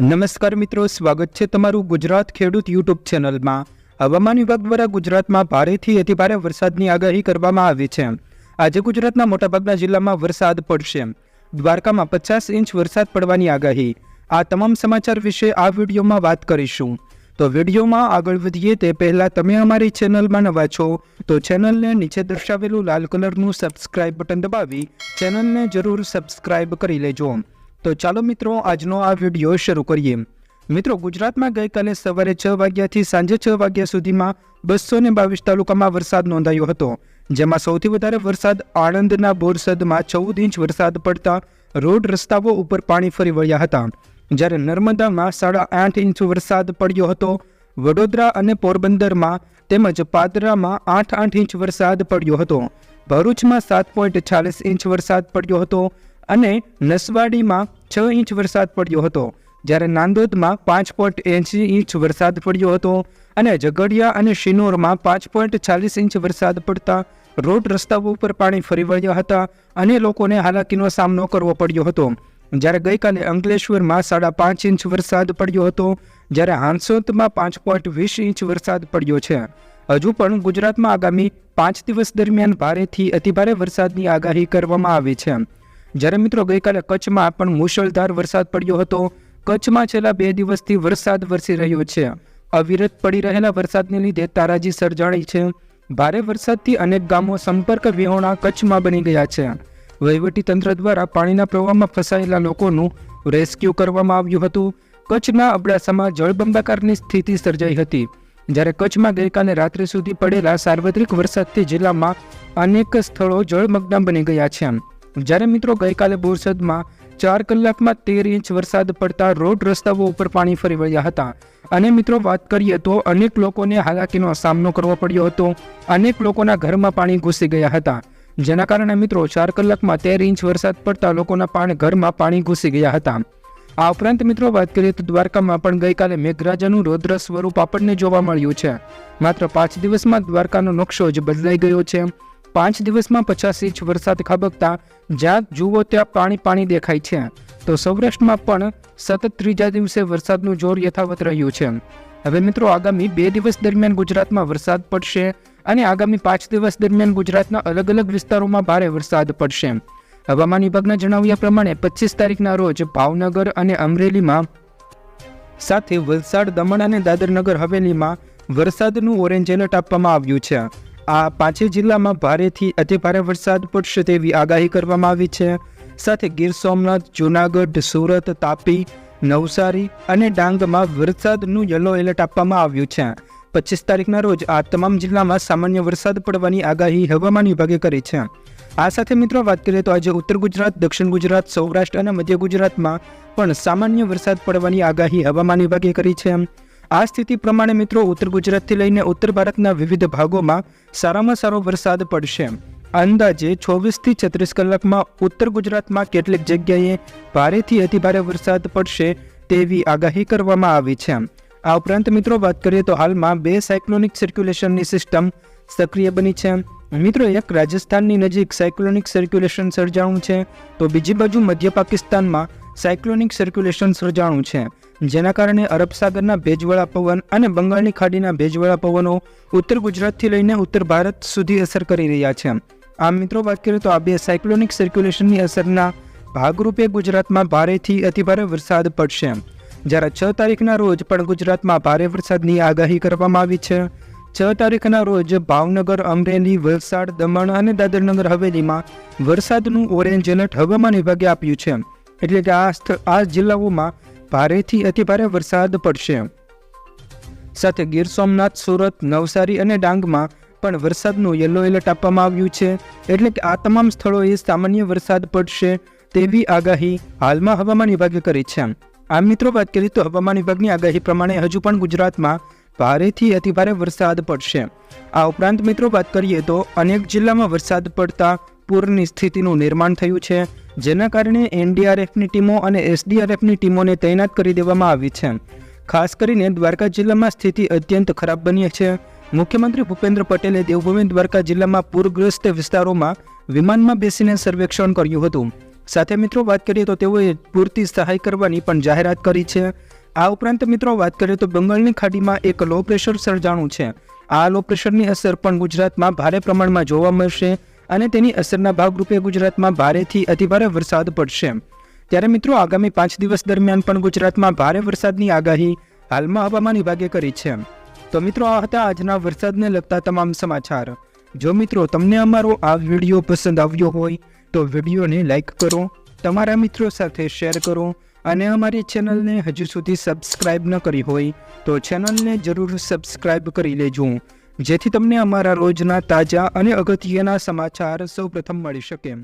નમસ્કાર મિત્રો, સ્વાગત છે તમારું ગુજરાત ખેડૂત યુટ્યુબ ચેનલમાં. હવામાન વિભાગ દ્વારા ગુજરાતમાં ભારેથી અતિભારે વરસાદની આગાહી કરવામાં આવી છે. આજે ગુજરાતના મોટાભાગના જિલ્લામાં વરસાદ પડશે. દ્વારકામાં પચાસ ઇંચ વરસાદ પડવાની આગાહી. આ તમામ સમાચાર વિશે આ વિડીયોમાં વાત કરીશું. તો વિડીયોમાં આગળ વધીએ તે પહેલાં તમે અમારી ચેનલમાં નવા છો, તો ચેનલને નીચે દર્શાવેલું લાલ કલરનું સબસ્ક્રાઇબ બટન દબાવી ચેનલને જરૂર સબસ્ક્રાઇબ કરી લેજો. તો ચાલો મિત્રો, આજનો આ વીડિયો શરૂ કરીએ. મિત્રો, ગુજરાતમાં ગઈકાલે સવારે છ વાગ્યાથી સાંજે છ વાગ્યા સુધીમાં બસો ને બાવીસ તાલુકામાં વરસાદ નોંધાયો હતો. જેમાં સૌથી વધારે વરસાદ આણંદના બોરસદમાં ચૌદ ઇંચ વરસાદ પડતા રોડ રસ્તાઓ ઉપર પાણી ફરી વળ્યા હતા. જ્યારે નર્મદામાં સાડા આઠ ઇંચ વરસાદ પડ્યો હતો, વડોદરા અને પોરબંદરમાં તેમજ પાદરામાં આઠ આઠ ઇંચ વરસાદ પડ્યો હતો. ભરૂચમાં સાત પોઈન્ટ ચાલીસ ઇંચ વરસાદ પડ્યો હતો અને નસવાડીમાં છ ઇંચ વરસાદ પડ્યો હતો. જ્યારે નાંદોદમાં પાંચ પોઈન્ટ એંસી ઇંચ વરસાદ પડ્યો હતો અને ઝઘડિયા અને શિનોરમાં પાંચ પોઈન્ટ ચાલીસ ઇંચ વરસાદ પડતા રોડ રસ્તાઓ ઉપર પાણી ફરી વળ્યા હતા અને લોકોને હાલાકીનો સામનો કરવો પડ્યો હતો. જ્યારે ગઈકાલે અંકલેશ્વરમાં સાડા પાંચ ઇંચ વરસાદ પડ્યો હતો, જ્યારે હાંસોતમાં પાંચ પોઈન્ટ વીસ ઇંચ વરસાદ પડ્યો છે. હજુ પણ ગુજરાતમાં આગામી પાંચ દિવસ દરમિયાન ભારેથી અતિભારે વરસાદની આગાહી કરવામાં આવી છે. જ્યારે મિત્રો ગઈકાલે કચ્છમાં પણ મુશળધાર વરસાદ પડ્યો હતો, કચ્છમાં છેલ્લા બે દિવસથી વરસાદ વરસી રહ્યો છે. અવિરત પડી રહેલા વરસાદને લીધે તારાજી સર્જાણી છે. ભારે વરસાદથી અનેક ગામો સંપર્ક વિહોણા કચ્છમાં બની ગયા છે. વહીવટી તંત્ર દ્વારા પાણીના પ્રવાહમાં ફસાયેલા લોકોનું રેસ્ક્યુ કરવામાં આવ્યું હતું. કચ્છના અબડાસામાં જળબંબાકારની સ્થિતિ સર્જાઈ હતી. જ્યારે કચ્છમાં ગઈકાલે રાત્રે સુધી પડેલા સાર્વત્રિક વરસાદથી જિલ્લામાં અનેક સ્થળો જળમગ્ન બની ગયા છે. જ્યારે મિત્રો ગઈકાલે બોરસદમાં ચાર કલાકમાં તેર ઇંચ વરસાદ પડતા રોડ રસ્તાઓ ઉપર પાણી ફરી વળ્યા હતા. અને મિત્રો વાત કરીએ તો અનેક લોકોને હાલાકીનો સામનો કરવો પડ્યો હતો. અનેક લોકોના ઘરમાં પાણી ઘૂસી ગયા હતા. જેના કારણે મિત્રો ચાર કલાકમાં તેર ઇંચ વરસાદ પડતા લોકોના પાણી ઘરમાં પાણી ઘૂસી ગયા હતા. આ ઉપરાંત મિત્રો વાત કરીએ તો દ્વારકામાં પણ ગઈકાલે મેઘરાજાનું રૌદ્ર સ્વરૂપ આપણને જોવા મળ્યું છે. માત્ર પાંચ દિવસમાં દ્વારકાનો નકશો જ બદલાઈ ગયો છે. પાંચ દિવસમાં પચાસ ઇંચ વરસાદ ખાબકતા જ્યાં જુઓ ત્યાં પાણી પાણી દેખાય છે. તો સૌરાષ્ટ્રમાં પણ સતત ત્રીજા દિવસે વરસાદનું જોર યથાવત રહ્યું છે. હવે મિત્રો આગામી બે દિવસ દરમિયાન ગુજરાતમાં વરસાદ પડશે અને આગામી પાંચ દિવસ દરમિયાન ગુજરાતના અલગ અલગ વિસ્તારોમાં ભારે વરસાદ પડશે. હવામાન વિભાગના જણાવ્યા પ્રમાણે પચીસ તારીખના રોજ ભાવનગર અને અમરેલીમાં સાથે વલસાડ, દમણ અને દાદરનગર હવેલીમાં વરસાદનું ઓરેન્જ એલર્ટ આપવામાં આવ્યું છે. આ પાંચેય જિલ્લામાં ભારેથી અતિભારે વરસાદ પડશે તેવી આગાહી કરવામાં આવી છે. સાથે ગીર સોમનાથ, જૂનાગઢ, સુરત, તાપી, નવસારી અને ડાંગમાં વરસાદનું યલો એલર્ટ આપવામાં આવ્યું છે. પચીસ તારીખના રોજ આ તમામ જિલ્લામાં સામાન્ય વરસાદ પડવાની આગાહી હવામાન વિભાગે કરી છે. આ સાથે મિત્રો વાત કરીએ તો આજે ઉત્તર ગુજરાત, દક્ષિણ ગુજરાત, સૌરાષ્ટ્ર અને મધ્ય ગુજરાતમાં પણ સામાન્ય વરસાદ પડવાની આગાહી હવામાન વિભાગે કરી છે. આ સ્થિતિ પ્રમાણે મિત્રો ઉત્તર ગુજરાતથી લઈને ઉત્તર ભારતના વિવિધ ભાગોમાં સારામાં સારો વરસાદ પડશે. અંદાજે ચોવીસથી છત્રીસ કલાકમાં ઉત્તર ગુજરાતમાં કેટલીક જગ્યાએ ભારેથી અતિભારે વરસાદ પડશે તેવી આગાહી કરવામાં આવી છે. આ ઉપરાંત મિત્રો વાત કરીએ તો હાલમાં બે સાયક્લોનિક સર્ક્યુલેશનની સિસ્ટમ સક્રિય બની છે. મિત્રો એક રાજસ્થાનની નજીક સાયક્લોનિક સર્ક્યુલેશન સર્જાણું છે. તો બીજી બાજુ મધ્ય પાકિસ્તાનમાં સાયક્લોનિક સર્ક્યુલેશન સર્જાણું છે. જેના કારણે અરબ સાગરના ભેજવાળા પવન અને બંગાળની ખાડીના ભેજવાળા પવનો ઉત્તર ગુજરાતથી લઈને ઉત્તર ભારત સુધી અસર કરી રહ્યા છે. આમ મિત્રો, વાત કરીએ તો આ બે સાયક્લોનિક સર્ક્યુલેશનની અસરના ભાગરૂપે ગુજરાતમાં ભારેથી અતિભારે વરસાદ પડશે. જ્યારે છ તારીખના રોજ પણ ગુજરાતમાં ભારે વરસાદની આગાહી કરવામાં આવી છે. છ તારીખના રોજ ભાવનગર, અમરેલી, વલસાડ, દમણ અને દાદરનગર હવેલીમાં વરસાદનું ઓરેન્જ એલર્ટ હવામાન વિભાગે આપ્યું છે. એટલે કે આ આ જિલ્લાઓમાં ભારેથી અતિભારે વરસાદ પડશે. સાથે ગીર સોમનાથ, સુરત, નવસારી અને ડાંગમાં પણ વરસાદનું યલો એલર્ટ આપવામાં આવ્યું છે. એટલે કે આ તમામ સ્થળોએ સામાન્ય વરસાદ પડશે તેવી આગાહી હાલમાં હવામાન વિભાગે કરી છે. આ મિત્રો, વાત કરીએ તો હવામાન વિભાગની આગાહી પ્રમાણે હજુ પણ ગુજરાતમાં ભારેથી અતિભારે વરસાદ પડશે. આ ઉપરાંત મિત્રો, વાત કરીએ તો અનેક જિલ્લામાં વરસાદ પડતા પૂરની સ્થિતિનું નિર્માણ થયું છે. જેના કારણે એનડીઆરએફની ટીમો અને એસડીઆરએફની ટીમોને તૈનાત કરી દેવામાં આવી છે. ખાસ કરીને દ્વારકા જિલ્લામાં સ્થિતિ અત્યંત ખરાબ બની છે. મુખ્યમંત્રી ભૂપેન્દ્ર પટેલે દેવભૂમિ દ્વારકા જિલ્લામાં પૂરગ્રસ્ત વિસ્તારોમાં વિમાનમાં બેસીને સર્વેક્ષણ કર્યું હતું. સાથે મિત્રો વાત કરીએ તો તેઓએ પૂરતી સહાય કરવાની પણ જાહેરાત કરી છે. આ ઉપરાંત મિત્રો વાત કરીએ તો બંગાળની ખાડીમાં એક લો પ્રેશર સર્જાણું છે. આ લો પ્રેશરની અસર પણ ગુજરાતમાં ભારે પ્રમાણમાં જોવા મળશે. અને તેની અસરના ભાગરૂપે ગુજરાતમાં ભારેથી અતિભારે વરસાદ પડશે. ત્યારે મિત્રો, આગામી પાંચ દિવસ દરમિયાન પણ ગુજરાતમાં ભારે વરસાદની આગાહી હાલમાં હવામાન વિભાગે કરી છે. તો મિત્રો, આ હતા આજના વરસાદને લગતા તમામ સમાચાર. જો મિત્રો તમને અમારો આ વીડિયો પસંદ આવ્યો હોય, તો વિડીયોને લાઈક કરો, તમારા મિત્રો સાથે શેર કરો અને અમારી ચેનલને હજુ સુધી સબસ્ક્રાઇબ ન કરી હોય, તો ચેનલને જરૂર સબસ્ક્રાઇબ કરી લેજો. જેથી તમને અમારા રોજના તાજા અને અગત્યના સમાચાર સૌપ્રથમ મળી શકે.